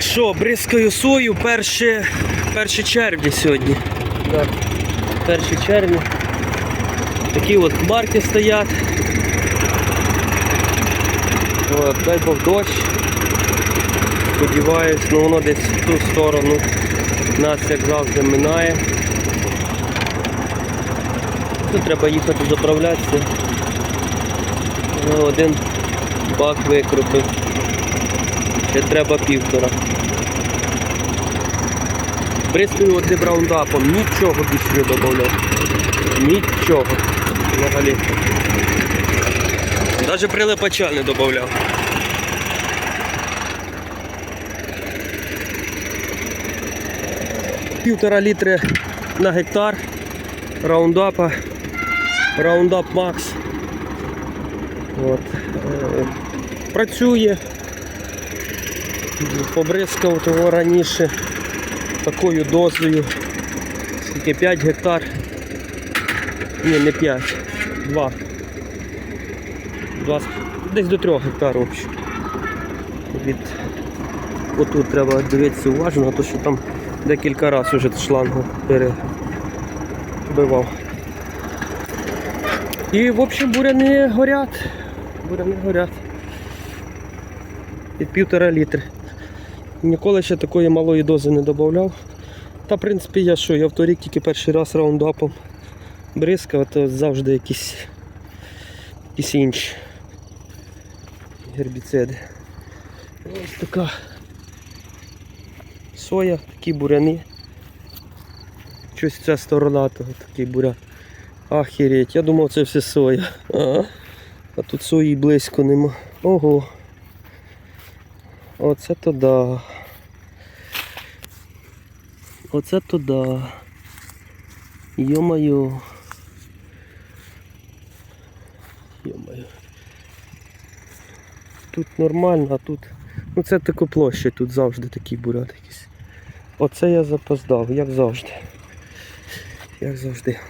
що, бризкаю сою 1, 1 червня сьогодні. Да. 1 червня. Такі от хмарки стоять. От, дай Бог дощ. Сподіваюсь, ну воно десь в ту сторону нас як завжди минає. Тут треба їхати заправлятися. Один бак викрутив. Ще треба півтора. Бризкою одним раундапом, нічого більше не додавав. Нічого. Взагалі. Навіть прилипача не додавав. Півтора літри на гектар раундапа. Раундап Макс. От. Е, Працює. Побризкав того раніше такою дозою. Скільки 5 гектар. Ні, не 5. 2. 2 десь до 3 гектар взагалі. Від... Отут треба дивитися уважно, то що там декілька разів вже шлангу перебивав. І в общем буряни горять. Буряни горять. Від півтора літри. Ніколи ще такої малої дози не додавав. Та в принципі я що, я в торік тільки перший раз раундапом бризкав, то завжди якісь, якісь інші гербіциди. Ось така соя, такі буряни. Щось ця сторона того такий бурян. Ахереть, я думав це все соя. А, а тут сої близько нема. Ого. Оце то да. Оце. Йо-моє. Йо-моє. Тут нормально, а тут. Ну це таку площа, тут завжди такий бурят якийсь. Оце я запоздав, як завжди. Як завжди.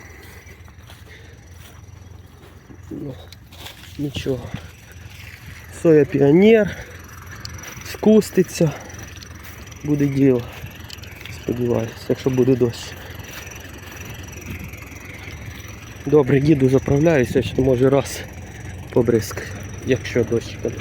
Ну, нічого. Соя піонер. Скуститься. Буде діло. Сподіваюся, якщо буде дощ. Добре, їду, заправляюся, ще може раз побризкаю, якщо дощ буде.